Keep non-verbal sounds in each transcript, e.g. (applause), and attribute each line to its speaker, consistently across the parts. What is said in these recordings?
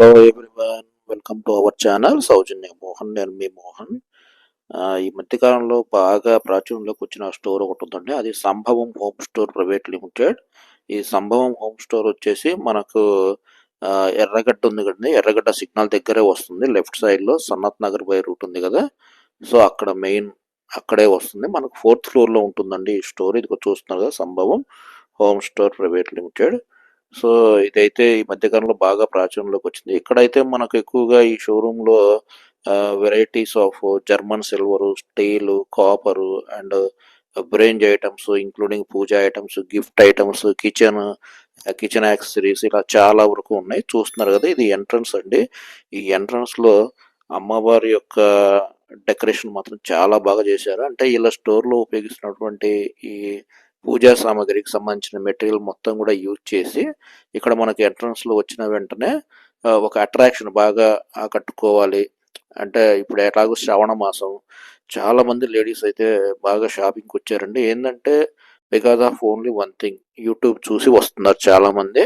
Speaker 1: Hello everyone welcome to our channel Soujanya Mohan నేను మీ మోహన్ ఈ మధ్యకాలంలో బాగా ప్రాచుర్యంలోకి వచ్చిన స్టోర్ ఒకటి ఉందండి. అది సంభవం హోమ్ స్టోర్ ప్రైవేట్ లిమిటెడ్. ఈ సంభవం హోమ్ స్టోర్ వచ్చేసి మనకు ఎర్రగడ్డ ఉంది కదండి. ఎర్రగడ్డ సిగ్నల్ దగ్గరే వస్తుంది. లెఫ్ట్ సైడ్లో సన్నత్ నగర్ బై రూట్ ఉంది కదా. సో అక్కడ మెయిన్ అక్కడే వస్తుంది. మనకు ఫోర్త్ ఫ్లోర్లో ఉంటుందండి ఈ స్టోర్. ఇది చూస్తున్నారు కదా Sambhavam home store private limited. So ఇదైతే ఈ మధ్యకాలంలో బాగా ప్రాచుర్యంలోకి వచ్చింది. ఇక్కడైతే మనకు ఎక్కువగా ఈ షోరూమ్లో varieties of German silver steel copper and bronze items including puja items gift items kitchen kitchen accessories ఇలా చాలా వరకు ఉన్నాయి. చూస్తున్నారు కదా ఇది ఎంట్రన్స్ అండి. ఈ ఎంట్రన్స్లో అమ్మవారి యొక్క డెకరేషన్ మాత్రం చాలా బాగా చేశారు. అంటే ఇలా స్టోర్లో ఉపయోగిస్తున్నటువంటి ఈ పూజా సామాగ్రికి సంబంధించిన మెటీరియల్ మొత్తం కూడా యూజ్ చేసి ఇక్కడ మనకి ఎంట్రన్స్లో వచ్చిన వెంటనే ఒక అట్రాక్షన్ బాగా ఆకట్టుకోవాలి. అంటే ఇప్పుడు ఎలాగో శ్రావణ మాసం చాలా మంది లేడీస్ అయితే బాగా షాపింగ్కి వచ్చారండి. ఏంటంటే because of only one thing YouTube చూసి వస్తున్నారు చాలా మంది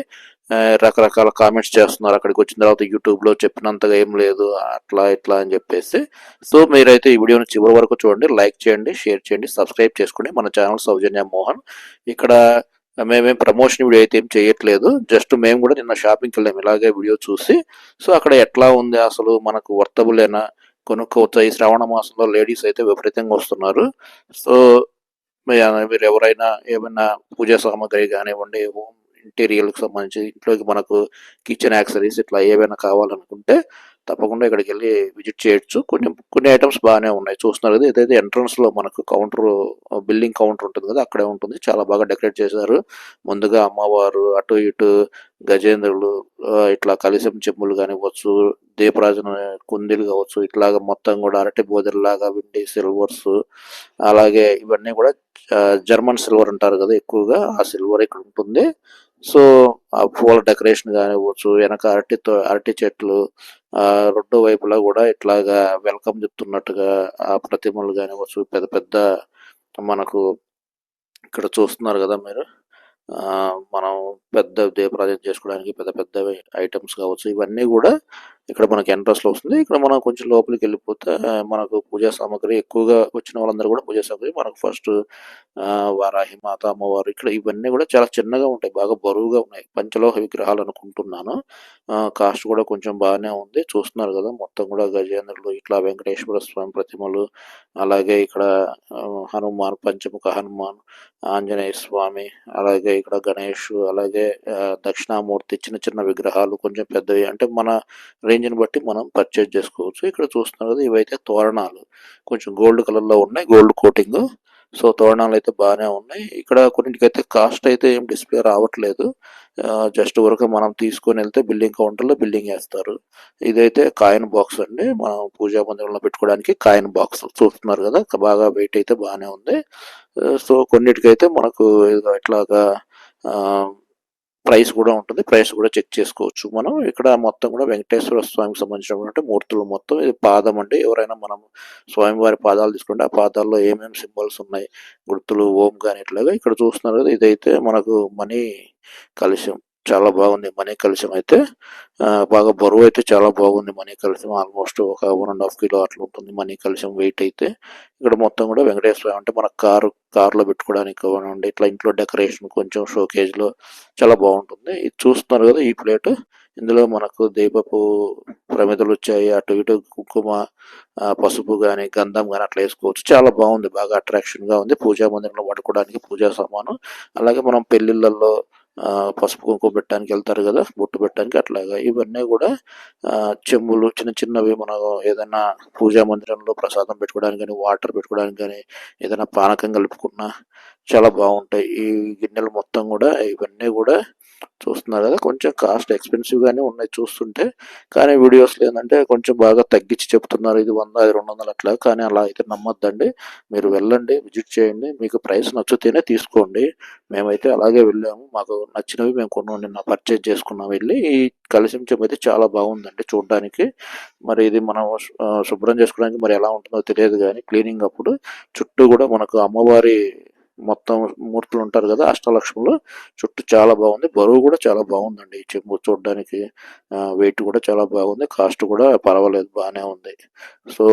Speaker 1: రకరకాల కామెంట్స్ చేస్తున్నారు. అక్కడికి వచ్చిన తర్వాత యూట్యూబ్లో చెప్పినంతగా ఏం లేదు అట్లా ఇట్లా అని చెప్పేసి. సో మీరైతే ఈ వీడియోని చివరి వరకు చూడండి లైక్ చేయండి షేర్ చేయండి సబ్స్క్రైబ్ చేసుకోండి. మన ఛానల్ సౌజన్య మోహన్. ఇక్కడ మేమేం ప్రమోషన్ వీడియో అయితే ఏం చేయట్లేదు. జస్ట్ మేము కూడా నిన్న షాపింగ్కి వెళ్ళాము ఇలాగే వీడియో చూసి. సో అక్కడ ఎట్లా ఉంది అసలు? మనకు వర్తబులేనా కొనుక్కోవచ్చు ఈ శ్రావణ మాసంలో లేడీస్ అయితే విపరీతంగా వస్తున్నారు. సో మీ- మీరు ఎవరైనా ఏమైనా పూజా సామాగ్రి కానివ్వండి ఇంటీరియర్కి సంబంధించి ఇంట్లోకి మనకు కిచెన్ యాక్సరీస్ ఇట్లా ఏవైనా కావాలనుకుంటే తప్పకుండా ఇక్కడికి వెళ్ళి విజిట్ చేయొచ్చు. కొన్ని కొన్ని ఐటమ్స్ బాగానే ఉన్నాయి. చూస్తున్నారు కదా ఇదైతే ఎంట్రన్స్లో మనకు కౌంటర్ బిల్డింగ్ కౌంటర్ ఉంటుంది కదా అక్కడే ఉంటుంది. చాలా బాగా డెకరేట్ చేశారు. ముందుగా అమ్మవారు అటు ఇటు గజేంద్రులు ఇట్లా కలిసం చెంబులు కానివ్వచ్చు దీపరాజన కుందీలు కావచ్చు ఇట్లాగ మొత్తం కూడా అరటి బోదెల్లాగా విండి సిల్వర్స్ అలాగే ఇవన్నీ కూడా జర్మన్ సిల్వర్ అంటారు కదా ఎక్కువగా ఆ సిల్వర్ ఇక్కడ ఉంటుంది. సో ఆ పూల డెకరేషన్ కానివ్వచ్చు వెనక అరటితో అరటి చెట్లు ఆ రెండు వైపులా కూడా ఇట్లాగా వెల్కమ్ చెప్తున్నట్టుగా ఆ ప్రతిమలు కానివ్వచ్చు పెద్ద పెద్ద మనకు ఇక్కడ చూస్తున్నారు కదా మీరు. ఆ, మనం పెద్ద దీపరాజన చేసుకోవడానికి పెద్ద పెద్ద ఐటమ్స్ కావచ్చు ఇవన్నీ కూడా ఇక్కడ మనకి ఎంట్రన్స్లో వస్తుంది. ఇక్కడ మనం కొంచెం లోపలికి వెళ్ళిపోతే మనకు పూజా సామాగ్రి ఎక్కువగా వచ్చిన వాళ్ళందరూ కూడా పూజా సామాగ్రి మనకు ఫస్ట్ వారాహి మాత అమ్మవారు ఇక్కడ ఇవన్నీ కూడా చాలా చిన్నగా ఉంటాయి. బాగా బరువుగా ఉన్నాయి. పంచలోహ విగ్రహాలు అనుకుంటున్నాను. కాస్ట్ కూడా కొంచెం బాగానే ఉంది. చూస్తున్నారు కదా మొత్తం కూడా గజేంద్రులు ఇట్లా వెంకటేశ్వర స్వామి ప్రతిమలు అలాగే ఇక్కడ హనుమాన్ పంచముఖ హనుమాన్ ఆంజనేయ స్వామి అలాగే ఇక్కడ గణేష్ అలాగే దక్షిణామూర్తి చిన్న చిన్న విగ్రహాలు కొంచెం పెద్దవి. అంటే మన రేంజ్ని బట్టి మనం పర్చేజ్ చేసుకోవచ్చు. ఇక్కడ చూస్తున్నారు కదా ఇవైతే తోరణాలు. కొంచెం గోల్డ్ కలర్లో ఉన్నాయి. గోల్డ్ కోటింగ్ సో తోరణాలు అయితే బాగానే ఉన్నాయి. ఇక్కడ కొన్నిటికైతే కాస్ట్ అయితే ఏం డిస్ప్లే రావట్లేదు. జస్ట్ వరకు మనం తీసుకొని వెళ్తే బిల్డింగ్ కౌంటర్లో బిల్డింగ్ వేస్తారు ఇదైతే కాయిన్ బాక్స్ అండి. మనం పూజా మందిరంలో పెట్టుకోవడానికి కాయిన్ బాక్స్ చూస్తున్నారు కదా బాగా వెయిట్ అయితే బాగానే ఉంది. సో కొన్నిటికైతే మనకు ఇట్లాగా ప్రైస్ కూడా ఉంటుంది. ప్రైస్ కూడా చెక్ చేసుకోవచ్చు మనం. ఇక్కడ మొత్తం కూడా వెంకటేశ్వర స్వామికి సంబంధించినటువంటి మూర్తులు మొత్తం. ఇది పాదం అండి. ఎవరైనా మనం స్వామివారి పాదాలు తీసుకుంటే ఆ పాదాల్లో ఏమేమి సింబల్స్ ఉన్నాయి గుర్తులు ఓం కానీ ఇట్లాగా. ఇక్కడ చూస్తున్నారు కదా ఇదైతే మనకు మనీ కలుషం చాలా బాగుంది మనీ కలుషం అయితే. బాగా బరువు అయితే చాలా బాగుంది మనీ కలుషం ఆల్మోస్ట్ ఒక వన్ అండ్ హాఫ్ కిలో అట్లా ఉంటుంది మనీ కలుషం వెయిట్ అయితే. ఇక్కడ మొత్తం కూడా వెంకటేశ్వర అంటే మన కారు కార్లో పెట్టుకోవడానికి కానివ్వండి ఇట్లా ఇంట్లో డెకరేషన్ కొంచెం షోకేజ్లో చాలా బాగుంటుంది. ఇది చూస్తున్నారు కదా ఈ ప్లేట్. ఇందులో మనకు దీపపు ప్రమిదలు వచ్చాయి. అటు ఇటు కుంకుమ పసుపు కానీ గంధం కానీ అట్లా వేసుకోవచ్చు. చాలా బాగుంది బాగా అట్రాక్షన్గా ఉంది. పూజా మందిరంలో వాడుకోవడానికి పూజా సామాను. అలాగే మనం పెళ్ళిళ్ళల్లో పసుపు కుంకుమ పెట్టడానికి వెళ్తారు కదా బొట్టు పెట్టడానికి అట్లాగా. ఇవన్నీ కూడా చెంబులు చిన్న చిన్నవి మనం ఏదైనా పూజా మందిరంలో ప్రసాదం పెట్టుకోవడానికి కానీ వాటర్ పెట్టుకోవడానికి కానీ ఏదైనా పానకం కలుపుకున్నా చాలా బాగుంటాయి. ఈ గిన్నెలు మొత్తం కూడా ఇవన్నీ కూడా చూస్తున్నారు కదా కొంచెం కాస్ట్ ఎక్స్పెన్సివ్గానే ఉన్నాయి చూస్తుంటే. కానీ వీడియోస్ ఏంటంటే కొంచెం బాగా తగ్గించి చెప్తున్నారు. ఇది వంద ఇది రెండు వందలు అట్లా. కానీ అలా అయితే నమ్మొద్దండి. మీరు వెళ్ళండి విజిట్ చేయండి. మీకు ప్రైస్ నచ్చితేనే తీసుకోండి. మేమైతే అలాగే వెళ్ళాము. మాకు నచ్చినవి మేము కొన్నాం. నిన్న పర్చేజ్ చేసుకున్నాం వెళ్ళి. ఈ కలిసి అయితే చాలా బాగుందండి చూడడానికి. మరి ఇది మనం శుభ్రం చేసుకోవడానికి మరి ఎలా ఉంటుందో తెలియదు కానీ క్లీనింగ్ అప్పుడు చుట్టూ కూడా మనకు అమ్మవారి మొత్తం మూర్తులు ఉంటారు కదా అష్టలక్ష్ములు. చుట్టూ చాలా బాగుంది. బరువు కూడా చాలా బాగుందండి. చెంబు చూడడానికి వెయిట్ కూడా చాలా బాగుంది. కాస్ట్ కూడా పర్వాలేదు బాగానే ఉంది. సో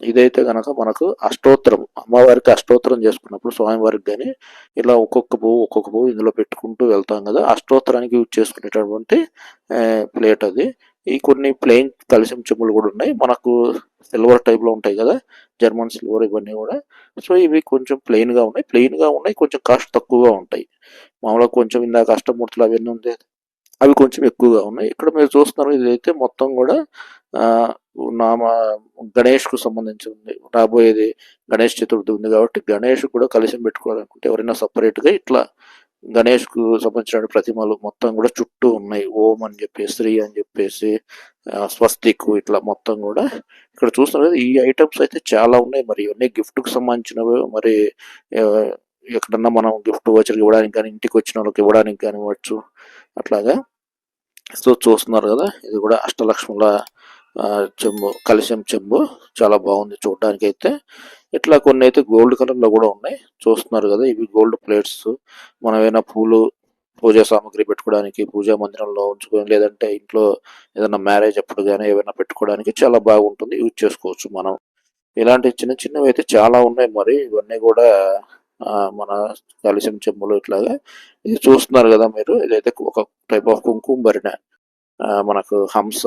Speaker 1: ఇదైతే కనుక మనకు అష్టోత్తరం. అమ్మవారికి అష్టోత్తరం చేసుకున్నప్పుడు స్వామివారికి కానీ ఇలా ఒక్కొక్క పువ్వు ఒక్కొక్క పువ్వు ఇందులో పెట్టుకుంటూ వెళ్తాం కదా. అష్టోత్తరానికి యూజ్ చేసుకునేటటువంటి ప్లేట్ అది. ఈ కొన్ని ప్లెయిన్ కలిసిం చెంబులు కూడా ఉన్నాయి. మనకు సిల్వర్ టైప్లో ఉంటాయి కదా జర్మన్ సిల్వర్ ఇవన్నీ కూడా. సో ఇవి కొంచెం ప్లెయిన్గా ఉన్నాయి. ప్లెయిన్గా ఉన్నాయి కొంచెం కాస్ట్ తక్కువగా ఉంటాయి. మామూలుగా కొంచెం ఇందాక అష్టమూర్తులు అవన్నీ ఉంది అవి కొంచెం ఎక్కువగా ఉన్నాయి. ఇక్కడ మీరు చూస్తున్నారు ఇదైతే మొత్తం కూడా నామ గణేష్కు సంబంధించి ఉంది. రాబోయేది గణేష్ చతుర్థి ఉంది కాబట్టి గణేష్ కూడా కలిసి పెట్టుకోవాలనుకుంటే ఎవరైనా సపరేట్గా ఇట్లా గణేష్కు సంబంధించిన ప్రతిమలు మొత్తం కూడా చుట్టూ ఉన్నాయి. ఓం అని చెప్పేసి శ్రీ అని చెప్పేసి స్వస్తిక్ ఇట్లా మొత్తం కూడా ఇక్కడ చూస్తున్నారు కదా, ఈ ఐటమ్స్ అయితే చాలా ఉన్నాయి. మరి ఇవన్నీ గిఫ్ట్కు సంబంధించినవి. మరి ఎక్కడన్నా మనం గిఫ్ట్ వచ్చరికి ఇవ్వడానికి కానీ ఇంటికి వచ్చిన వాళ్ళకి ఇవ్వడానికి కానీ ఇవ్వచ్చు అట్లాగా. సో చూస్తున్నారు కదా. ఇది కూడా అష్టలక్ష్ముల చెంబు కలిసం చెంబు చాలా బాగుంది చూడడానికి అయితే ఇట్లా కొన్ని అయితే గోల్డ్ కలర్లో కూడా ఉన్నాయి. చూస్తున్నారు కదా ఇవి గోల్డ్ ప్లేట్స్. మనం ఏమైనా పూలు పూజా సామాగ్రి పెట్టుకోవడానికి పూజా మందిరంలో ఉంచుకొని లేదంటే ఇంట్లో ఏదైనా మ్యారేజ్ అప్పుడు కానీ ఏమైనా పెట్టుకోవడానికి చాలా బాగుంటుంది. యూజ్ చేసుకోవచ్చు మనం. ఇలాంటి చిన్న చిన్నవి అయితే చాలా ఉన్నాయి మరి. ఇవన్నీ కూడా మన కలిసం చెంబులు ఇట్లాగా. ఇది చూస్తున్నారు కదా మీరు. ఇదైతే ఒక టైప్ ఆఫ్ కుంకుమ భరిణ ఆ, మనకు హంస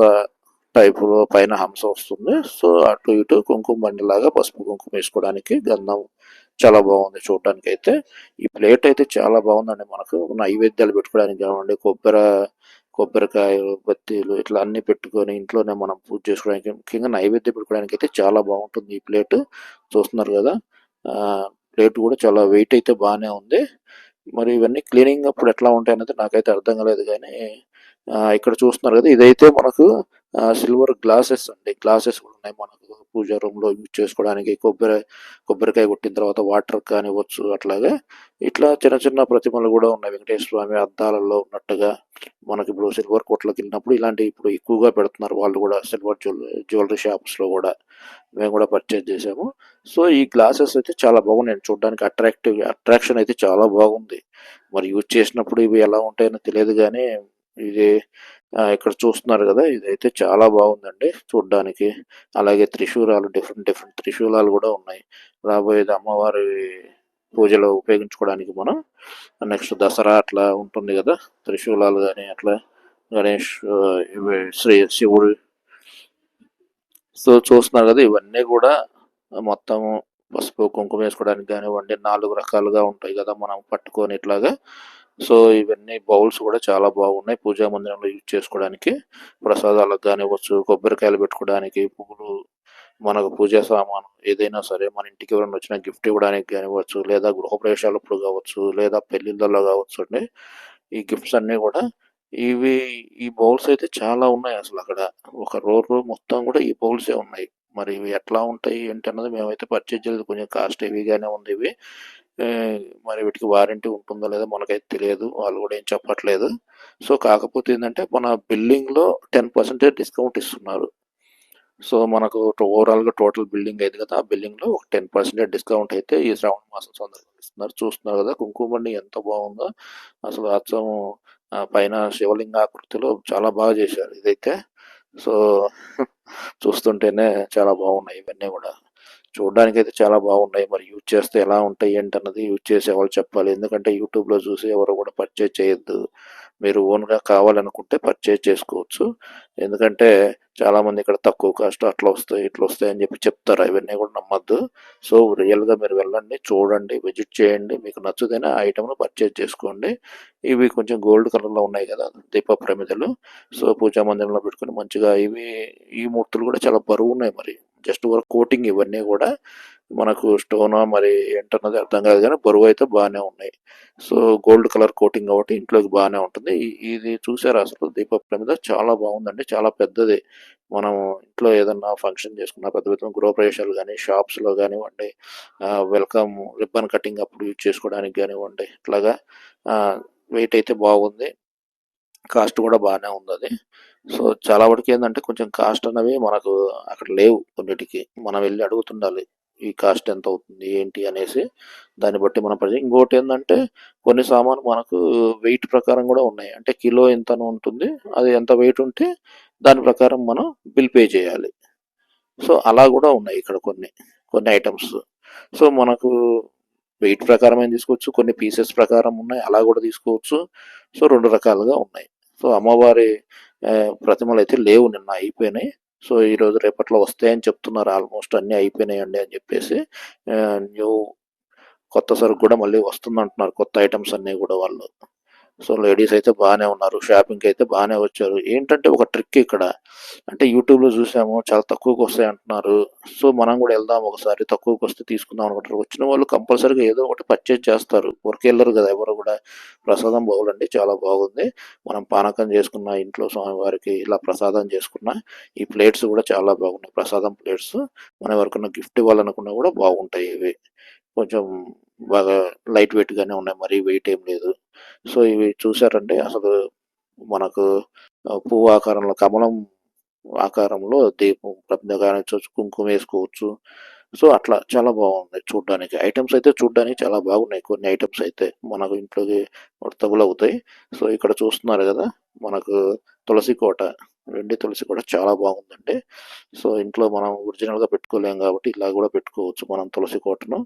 Speaker 1: టైపులో పైన హంస వస్తుంది. సో అటు ఇటు కుంకుమ బండిలాగా పసుపు కుంకుమ వేసుకోవడానికి గంధం చాలా బాగుంది చూడటానికి అయితే ఈ ప్లేట్ అయితే చాలా బాగుందండి మనకు. నైవేద్యాలు పెట్టుకోవడానికి కావండి కొబ్బరి కొబ్బరికాయలు బత్తీలు ఇట్లా అన్ని పెట్టుకొని ఇంట్లోనే మనం పూజ చేసుకోవడానికి ముఖ్యంగా నైవేద్యం పెట్టుకోవడానికి అయితే చాలా బాగుంటుంది ఈ ప్లేట్. చూస్తున్నారు కదా ప్లేట్ కూడా చాలా వెయిట్ అయితే బాగానే ఉంది. మరి ఇవన్నీ క్లీనింగ్ అప్పుడు ఎట్లా ఉంటాయి అనేది నాకైతే అర్థం కాలేదు కానీ ఇక్కడ చూస్తున్నారు కదా ఇదైతే మనకు సిల్వర్ గ్లాసెస్ అండి. గ్లాసెస్ కూడా ఉన్నాయి మనకు. పూజ రూమ్లో యూజ్ చేసుకోవడానికి కొబ్బరి కొబ్బరికాయ కొట్టిన తర్వాత వాటర్ కానివ్వచ్చు అట్లాగే ఇట్లా చిన్న చిన్న ప్రతిమలు కూడా ఉన్నాయి. వెంకటేశ్వర స్వామి అద్దాలలో ఉన్నట్టుగా మనకి ఇప్పుడు సిల్వర్ కోట్లోకి వెళ్ళినప్పుడు ఇలాంటి ఇప్పుడు ఎక్కువగా పెడుతున్నారు వాళ్ళు కూడా. సిల్వర్ జ్యువెలరీ జ్యువెలరీ షాప్స్లో కూడా మేము కూడా పర్చేజ్ చేసాము సో ఈ గ్లాసెస్ అయితే చాలా బాగున్నాయి. చూడడానికి అట్రాక్టివ్ అట్రాక్షన్ అయితే చాలా బాగుంది. మరి యూజ్ చేసినప్పుడు ఇవి ఎలా ఉంటాయో తెలియదు కానీ ఇది ఇక్కడ చూస్తున్నారు కదా ఇదైతే చాలా బాగుందండి చూడ్డానికి. అలాగే త్రిశూలాలు డిఫరెంట్ డిఫరెంట్ త్రిశూలాలు కూడా ఉన్నాయి. రాబోయేది అమ్మవారి పూజలో ఉపయోగించుకోవడానికి మనం. నెక్స్ట్ దసరా అట్లా ఉంటుంది కదా త్రిశూలాలు కానీ అట్లా గణేష్ ఇవి శ్రీ శివుడు. సో చూస్తున్నారు కదా ఇవన్నీ కూడా మొత్తం పసుపు కుంకుమ వేసుకోవడానికి కానివ్వండి నాలుగు రకాలుగా ఉంటాయి కదా మనం పట్టుకొని ఇట్లాగా సో ఇవన్నీ బౌల్స్ కూడా చాలా బాగున్నాయి. పూజా మందిరంలో యూజ్ చేసుకోవడానికి. ప్రసాదాలకు కానివ్వచ్చు కొబ్బరికాయలు పెట్టుకోవడానికి పువ్వులు మనకు పూజా సామాను ఏదైనా సరే మన ఇంటికి ఎవరైనా వచ్చిన గిఫ్ట్ ఇవ్వడానికి కానివ్వచ్చు లేదా గృహప్రవేశాలప్పుడు కావచ్చు లేదా పెళ్ళిళ్ళలో కావచ్చు అండి ఈ గిఫ్ట్స్ అన్నీ కూడా ఇవి ఈ బౌల్స్ అయితే చాలా ఉన్నాయి అసలు అక్కడ. ఒక రోడ్ రో మొత్తం కూడా ఈ బౌల్సే ఉన్నాయి. మరి ఇవి ఎట్లా ఉంటాయి ఏంటి అన్నది మేమైతే పర్చేజ్ చేయలేదు. కొంచెం కాస్ట్ హెవీగానే ఉంది ఇవి. మరి వీటికి వారంటీ ఉంటుందో లేదో మనకైతే తెలియదు. వాళ్ళు కూడా ఏం చెప్పట్లేదు. సో కాకపోతే ఏంటంటే మన బిల్డింగ్లో టెన్ పర్సెంటేజ్ డిస్కౌంట్ ఇస్తున్నారు. సో మనకు ఓవరాల్గా టోటల్ బిల్డింగ్ అయింది కదా ఆ బిల్డింగ్లో ఒక టెన్ పర్సెంటేజ్ డిస్కౌంట్ అయితే ఈ శ్రావణ మాసం సందర్భంగా ఇస్తున్నారు. చూస్తున్నారు కదా కుంకుమని ఎంత బాగుందో. అసలు అచ్చం పైన శివలింగ ఆకృతిలో చాలా బాగా చేశారు ఇదైతే. సో (laughs) చూస్తుంటేనే చాలా బాగున్నాయి ఇవన్నీ కూడా. చూడడానికి అయితే చాలా బాగున్నాయి. మరి యూజ్ చేస్తే ఎలా ఉంటాయి ఏంటన్నది యూజ్ చేసే వాళ్ళు చెప్పాలి. ఎందుకంటే యూట్యూబ్లో చూసి ఎవరు కూడా పర్చేజ్ చేయొద్దు. మీరు ఓన్గా కావాలనుకుంటే పర్చేజ్ చేసుకోవచ్చు. ఎందుకంటే చాలామంది ఇక్కడ తక్కువ కాస్ట్ అట్లా వస్తాయి ఇట్లా వస్తాయి అని చెప్పి చెప్తారు. అవన్నీ కూడా నమ్మద్దు. సో రియల్గా మీరు వెళ్ళండి చూడండి విజిట్ చేయండి. మీకు నచ్చుతేనే ఆ ఐటమ్ పర్చేజ్ చేసుకోండి. ఇవి కొంచెం గోల్డ్ కలర్లో ఉన్నాయి కదా దీప ప్రమిదలు సో పూజా మందిరంలో పెట్టుకుని మంచిగా ఇవి ఈ మూర్తులు కూడా చాలా బరువు ఉన్నాయి మరి. జస్ట్ వర్క్ కోటింగ్ ఇవన్నీ కూడా మనకు స్టోన్ మరి ఏంటన్నది అర్థం కాదు కానీ బరువు అయితే బాగానే ఉన్నాయి. సో గోల్డ్ కలర్ కోటింగ్ కాబట్టి ఇంట్లోకి బాగానే ఉంటుంది. ఇది చూసారు అసలు? దీప ప్రమిద చాలా బాగుందండి. చాలా పెద్దది. మనం ఇంట్లో ఏదన్నా ఫంక్షన్ చేసుకున్న పెద్ద పెద్ద గృహప్రవేశాలు కానీ షాప్స్లో కానివ్వండి వెల్కమ్ రిబ్బన్ కటింగ్ అప్పుడు యూజ్ చేసుకోవడానికి కానివ్వండి ఇట్లాగా వెయిట్ అయితే బాగుంది. కాస్ట్ కూడా బాగానే ఉంది అది సో చాలా వరకు ఏంటంటే కొంచెం కాస్ట్ అనేవి మనకు అక్కడ లేవు కొన్నిటికి. మనం వెళ్ళి అడుగుతుండాలి ఈ కాస్ట్ ఎంత అవుతుంది ఏంటి అనేసి. దాన్ని బట్టి మనం పరిచయం ఇంకోటి ఏంటంటే కొన్ని సామాన్లు మనకు వెయిట్ ప్రకారం కూడా ఉన్నాయి. అంటే కిలో ఎంత ఉంటుంది. అది ఎంత వెయిట్ ఉంటే దాని ప్రకారం మనం బిల్ పే చేయాలి. సో అలా కూడా ఉన్నాయి ఇక్కడ కొన్ని కొన్ని ఐటమ్స్. సో మనకు వెయిట్ ప్రకారమైన తీసుకోవచ్చు? కొన్ని పీసెస్ ప్రకారం ఉన్నాయి. అలా కూడా తీసుకోవచ్చు. సో రెండు రకాలుగా ఉన్నాయి. సో అమ్మవారి ఆ, ప్రతిమలు అయితే లేవు నిన్న అయిపోయినాయి. సో ఈ రోజు రేపట్లో వస్తాయని చెప్తున్నారు. ఆల్మోస్ట్ అన్ని అయిపోయినాయండి అని చెప్పేసి న్యూ కొత్త సరుకు కూడా మళ్ళీ వస్తుంది అంటున్నారు కొత్త ఐటమ్స్ అన్ని కూడా వాళ్ళు. సో లేడీస్ అయితే బాగానే ఉన్నారు షాపింగ్కి అయితే బాగానే వచ్చారు. ఏంటంటే ఒక ట్రిక్ ఇక్కడ అంటే యూట్యూబ్లో చూసాము చాలా తక్కువకి వస్తాయి అంటున్నారు. సో మనం కూడా వెళ్దాం ఒకసారి తక్కువకి వస్తే తీసుకుందాం అనుకుంటారు. వచ్చిన వాళ్ళు కంపల్సరీగా ఏదో ఒకటి పర్చేజ్ చేస్తారు. ఊరికి వెళ్ళరు కదా ఎవరు కూడా. ప్రసాదం బాగులండి చాలా బాగుంది. మనం పానకం చేసుకున్న ఇంట్లో స్వామివారికి ఇలా ప్రసాదం చేసుకున్న ఈ ప్లేట్స్ కూడా చాలా బాగున్నాయి. ప్రసాదం ప్లేట్స్ మనం ఎవరికైనా గిఫ్ట్ ఇవ్వాలనుకున్నా కూడా బాగుంటాయి ఇవి. కొంచెం బాగా లైట్ వెయిట్ గానే ఉన్నాయి. మరి వెయిట్ ఏం లేదు. సో ఇవి చూసారంటే అసలు మనకు పువ్వు ఆకారంలో కమలం ఆకారంలో దీపం ప్రతిగానించవచ్చు కుంకుమ వేసుకోవచ్చు. సో అట్లా చాలా బాగుంది చూడడానికి. ఐటమ్స్ అయితే చూడడానికి చాలా బాగున్నాయి. కొన్ని ఐటమ్స్ అయితే మనకు ఇంట్లోకి తగులవుతాయి సో ఇక్కడ చూస్తున్నారు కదా మనకు తులసి కోట వెండి తులసి కోట చాలా బాగుందండి. సో ఇంట్లో మనం ఒరిజినల్గా పెట్టుకోలేం కాబట్టి ఇలా కూడా పెట్టుకోవచ్చు మనం తులసి కోటను.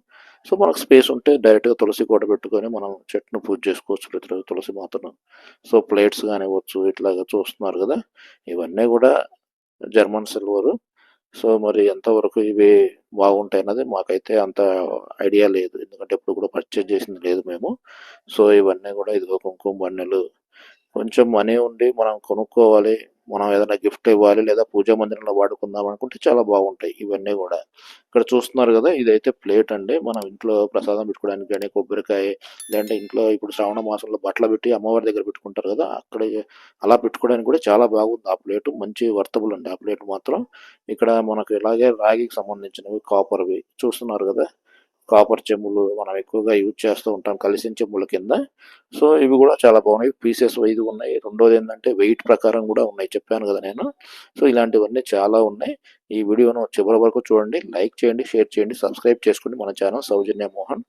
Speaker 1: సో మనకు స్పేస్ ఉంటే డైరెక్ట్గా తులసి కోట పెట్టుకొని మనం చెట్టును పూజ చేసుకోవచ్చు ప్రతిరోజు తులసి మాతను. సో ప్లేట్స్ కానివ్వచ్చు ఇట్లాగా చూస్తున్నారు కదా. ఇవన్నీ కూడా జర్మన్ సిల్వరు సో మరి ఎంతవరకు ఇవి బాగుంటాయి అన్నది మాకైతే అంత ఐడియా లేదు. ఎందుకంటే ఎప్పుడు కూడా పర్చేజ్ చేసింది లేదు మేము. సో ఇవన్నీ కూడా ఇదిగో కుంకుమ బన్నెలు కొంచెం మనీ ఉండి మనం కొనుక్కోవాలి మనం ఏదైనా గిఫ్ట్ ఇవ్వాలి లేదా పూజా మందిరంలో వాడుకుందాం అనుకుంటే చాలా బాగుంటాయి ఇవన్నీ కూడా. ఇక్కడ చూస్తున్నారు కదా ఇదైతే ప్లేట్ అండి. మనం ఇంట్లో ప్రసాదం పెట్టుకోవడానికి కానీ కొబ్బరికాయ లేదంటే ఇంట్లో ఇప్పుడు శ్రావణ మాసంలో బట్టలు పెట్టి అమ్మవారి దగ్గర పెట్టుకుంటారు కదా అక్కడ అలా పెట్టుకోవడానికి కూడా చాలా బాగుంది ఆ ప్లేట్. మంచి వర్తబుల్ అండి ఆ ప్లేట్ మాత్రం. ఇక్కడ మనకు ఇలాగే రాగికి సంబంధించినవి కాపర్వి చూస్తున్నారు కదా కాపర్ చెమ్ములు మనం ఎక్కువగా యూజ్ చేస్తూ ఉంటాం కలిసిన చెమ్ముల కింద. సో ఇవి కూడా చాలా బాగున్నాయి. పీసెస్ వైజ్ ఉన్నాయి. రెండోది ఏంటంటే వెయిట్ ప్రకారం కూడా ఉన్నాయి. చెప్పాను కదా నేను. సో ఇలాంటివన్నీ చాలా ఉన్నాయి. ఈ వీడియోను చివరి వరకు చూడండి. లైక్ చేయండి షేర్ చేయండి సబ్స్క్రైబ్ చేసుకోండి మన ఛానల్ సౌజన్య మోహన్.